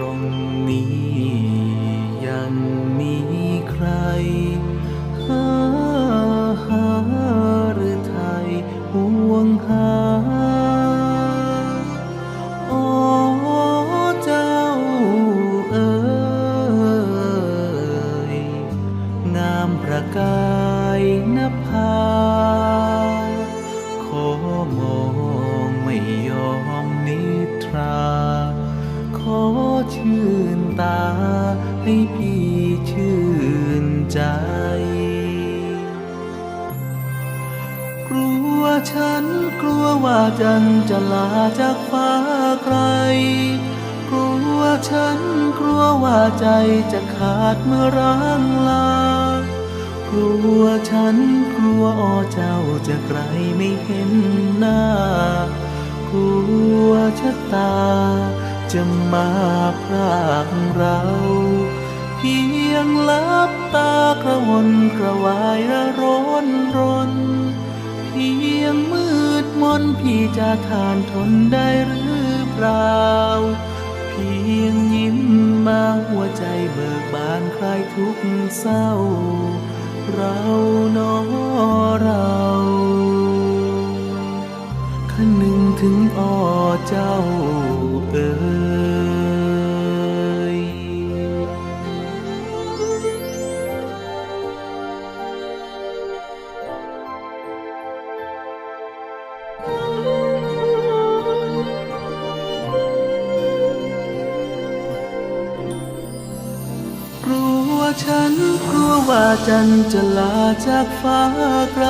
รงนี้ยังมีใคร หาหาหรือไทยห่วงหาโอเจ้าเอ๋ยามประกายนภาขอมองไม่ยอมนิทรา ชื่นตา ให้พี่ชื่นใจ กลัวฉันกลัวว่าจันจะลาจากฟ้าไกล กลัวฉันกลัวว่าใจจะขาดเมื่อร้างลากลัวฉันกลัวอ้อเจ้าจะไกลไม่เห็นหน้ากลัวชะตา จะมาพรากเรา เพียงลับตากระวนกระวายระร้อนรน เพียงมืดมนพี่จะทานทนได้หรือเปล่า เพียงยิ้มมาหัวใจเบิกบานคลายทุกเศร้า เราเนอเราคนหนึ่งถึงอ้อเจ้า เอ๋ยกลัวฉันกลัวว่าจันจะลาจากฟ้าไกล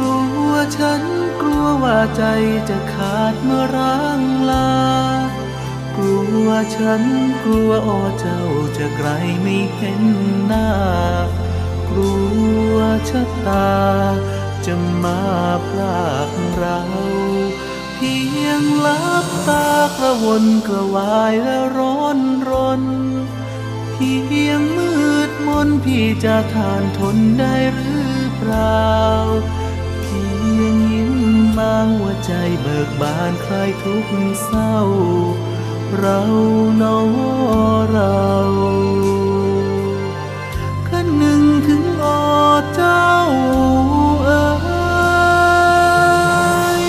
ลัวฉันกลัวว่าใจจะขาดเมื่อร้างลากลัวฉันกลัวอ้อเจ้าจะไกลไม่เห็นหน้ากลัวชะตา จะมาพรากเรา เพียงลับตากระวนกระวายและร้อนรน เพียงมืดมนพี่จะทานทนได้หรือเปล่า บิกบานคลายทุกเศร้า เราเนอเราคันหนึ่งถึงอเจ้าเอ๋ย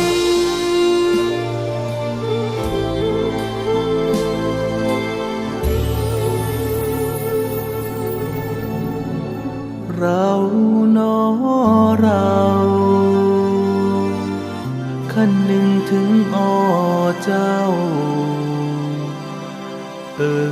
เราเนอเรา ท่นหนึ่งถึงอเจ้า เออ